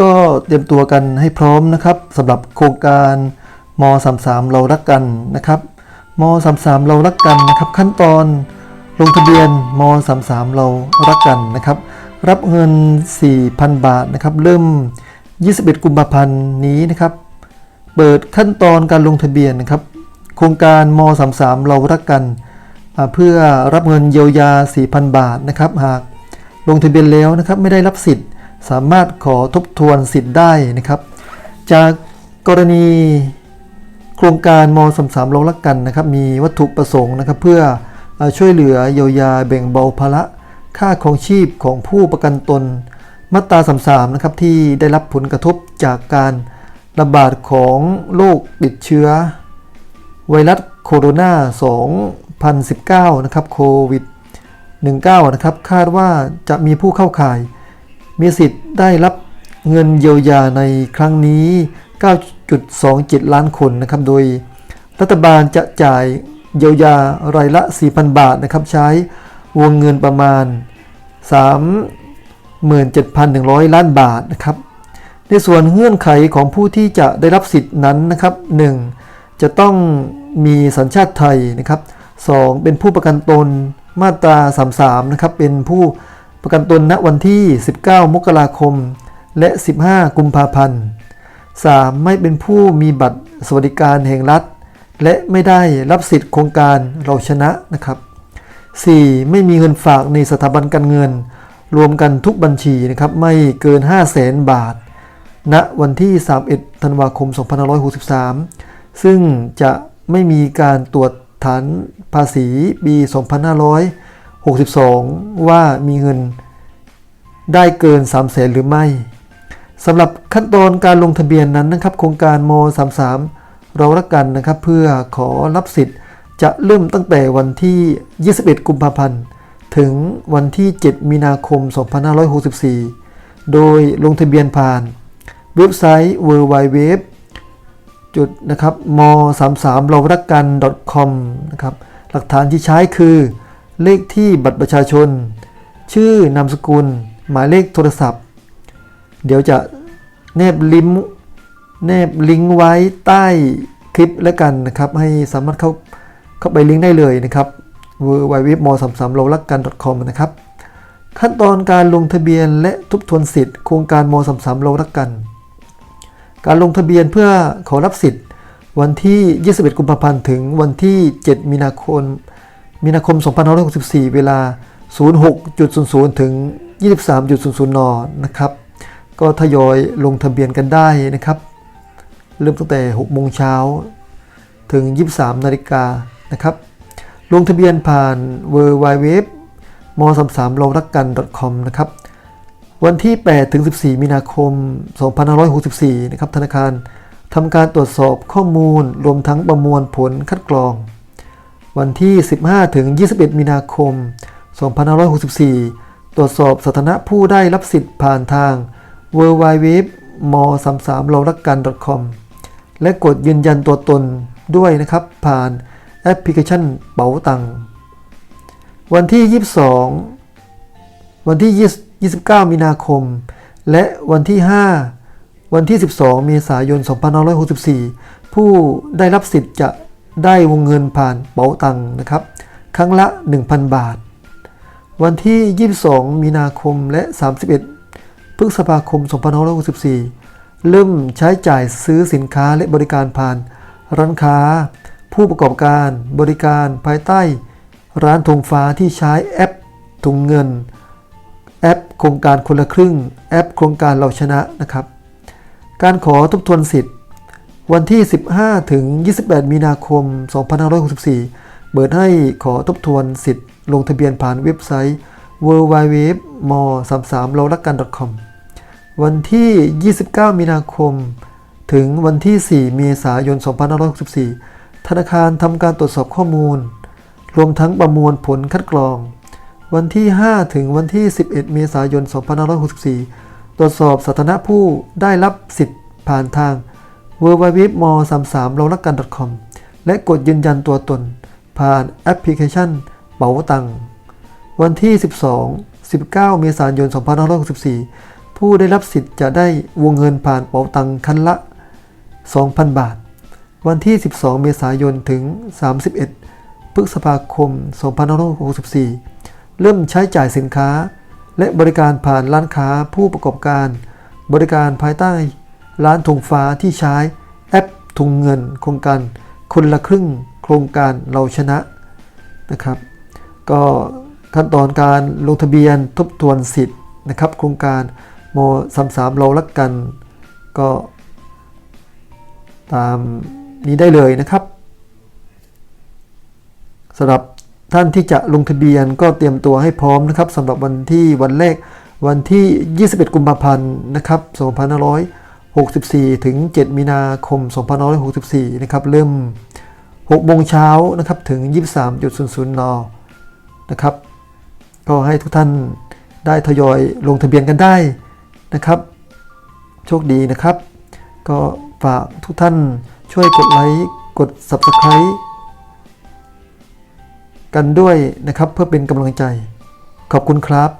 ก็เตรียมตัวกันให้พร้อมนะครับสำหรับโครงการม33เรารักกันนะครับม33เรารักกันนะครับขั้นตอนลงทะเบียนม33เรารักกันนะครับรับเงิน 4,000 บาทนะครับเริ่ม 21 กุมภาพันธ์นี้นะครับเปิดขั้นตอนการลงทะเบียนนะครับโครงการม33เรารักกัน เพื่อรับเงินเยียวยา 4,000 บาทนะครับหากลงทะเบียนแล้วนะครับไม่ได้รับสิทธิ์ สามารถขอทบทวนสิทธิ์ได้นะครับ จากกรณีโครงการม33เรารักกันนะครับ มีวัตถุประสงค์นะครับ เพื่อช่วยเหลือเยียวยาแบ่งเบาภาระค่าของชีพของผู้ประกันตนมาตรา33นะครับที่ได้รับผลกระทบจากการระบาดของโรคติดเชื้อ ไวรัสโคโรนา2019 นะครับโควิด 19 นะครับ คาดว่าจะมีผู้เข้าข่าย มีสิทธิ์ได้รับเงินเยียวยาในครั้งนี้ 9.27 ล้านคนนะครับ โดยรัฐบาลจะจ่ายเยียวยารายละ 4,000 บาทนะครับ ใช้วงเงินประมาณ 37,100 ล้านบาทนะครับ ในส่วนเงื่อนไขของผู้ที่จะได้รับสิทธินั้นนะครับ 1. จะต้องมีสัญชาติไทยนะครับ 2. เป็นผู้ประกันตนมาตรา 33 นะครับ เป็นผู้ ประกันตนณวันที่ 19 มกราคม และ 15 กุมภาพันธ์ 3. ไม่เป็นผู้มีบัตรสวัสดิการแห่งรัฐ และไม่ได้รับสิทธิ์โครงการเราชนะนะครับ 4. ไม่มีเงินฝากในสถาบันการเงิน รวมกันทุกบัญชีนะครับไม่เกิน 5 0 0แสนบาท ณวันที่ 31 ธันวาคม 2563 ซึ่งจะไม่มีการตรวจฐานภาษีปี 2500 62 ว่ามีเงินได้เกิน 3 0 0แสนหรือไม่สำหรับขั้นตอนการลงทะเบียนนั้นนะครับ โครงการม33 เรารักกันนะครับ เพื่อขอรับสิทธิ์จะเริ่มตั้งแต่วันที่ 21 กุมภาพันธ์ ถึงวันที่ 7 มีนาคม 2564 โดยลงทะเบียนผ่าน เว็บไซต์ www จุดนะครับม33เรารักกัน .com นะครับ หลักฐานที่ใช้คือ เลขที่บัตรประชาชน ชื่อนามสกุล หมายเลขโทรศัพท์ เดี๋ยวจะแนบลิมแนบลิงก์ไว้ใต้คลิปแล้วกันนะครับ ให้สามารถเข้าเข้าไปลิงก์ได้เลยนะครับ www ม33เรารักกัน .com นะครับ ขั้นตอนการลงทะเบียนและทบทวนสิทธิ์โครงการม 33เรารักกัน การลงทะเบียนเพื่อขอรับสิทธิ์ วันที่ 21 กุมภาพันธ์ถึงวันที่ 7 มีนาคม มีนาคม 2564 เวลา 06.00 ถึง 23.00 น นะครับ ก็ทยอยลงทะเบียนกันได้นะครับ เริ่มตั้งแต่ 6 โมงเช้า ถึง 23 นาฬิกานะครับ ลงทะเบียนผ่าน w w w m 33เรารักกัน .com นะครับ วันที่ 8 ถึง 14 มีนาคม 2564 นะครับ ธนาคารทำการตรวจสอบข้อมูลรวมทั้งประมวลผลคัดกรอง วันที่ 15 ถึง 21 มีนาคม 2564 ตรวจสอบสถานะผู้ได้รับสิทธิ์ผ่านทาง w w w m 33เรารักกัน .com และกดยืนยันตัวตนด้วยนะครับ ผ่านแอปพลิเคชันเป๋าตังค์วันที่ 22 วันที่20 29 มีนาคม และวันที่ 5 วันที่ 12 เมษายน 2564 ผู้ได้รับสิทธิ์จะ ได้วงเงินผ่านเป๋าตังค์นะครับ ครั้งละ 1,000 บาท วันที่ 22 มีนาคมและ 31 พฤษภาคม 2564 เริ่มใช้จ่ายซื้อสินค้าและบริการผ่าน ร้านค้า ผู้ประกอบการบริการภายใต้ ร้านธงฟ้าที่ใช้แอปถุงเงิน แอปโครงการคนละครึ่ง แอปโครงการเราชนะนะครับ การขอทบทวนสิทธิ์ วันที่ 15 ถึง 28 มีนาคม 2564 เปิดให้ขอทบทวนสิทธิ์ ลงทะเบียนผ่านเว็บไซต์ www m 33เรารักกัน .com วันที่ 29 มีนาคม ถึงวันที่ 4 เมษายน 2564 ธนาคารทำการตรวจสอบข้อมูล รวมทั้งประมวลผลคัดกรอง วันที่ 5 ถึงวันที่ 11 เมษายน 2564 ตรวจสอบสถานะผู้ได้รับสิทธิ์ผ่านทาง www m 33เรารักกัน .com และกดยืนยันตัวตน ผ่านแอปพลิเคชันเป๋าตังวันที่ 12 19 เมษายน 2564 ผู้ได้รับสิทธิ์จะได้วงเงินผ่านเป๋าตังคันละ 2,000 บาท วันที่ 12 เมษายนถึง 31 พฤษภาคม 2564 เริ่มใช้จ่ายสินค้า และบริการผ่านร้านค้าผู้ประกอบการ บริการภายใต้ ร้านธงฟ้าที่ใช้แอปทุงเงิน โครงการคนละครึ่งโครงการเราชนะนะครับ ก็ขั้นตอนการลงทะเบียนทบทวนสิทธิ์นะครับ โครงการโม33เรารักกัน ก็ตามนี้ได้เลยนะครับสำหรับท่านที่จะลงทะเบียนก็เตรียมตัวให้พร้อมนะครับสำหรับวันที่วันแรกวันที่ 21 กุมภาพันธ์นะครับ 64 ถึง 7 มีนาคม 2564 นะครับ เริ่ม 6 โมงเช้านะครับ ถึง 23.00 น นะครับ ก็ให้ทุกท่านได้ทยอยลงทะเบียนกันได้นะครับ โชคดีนะครับ ก็ฝากทุกท่านช่วยกดไลค์ กด Subscribe กันด้วยนะครับเพื่อเป็นกำลังใจ ขอบคุณครับ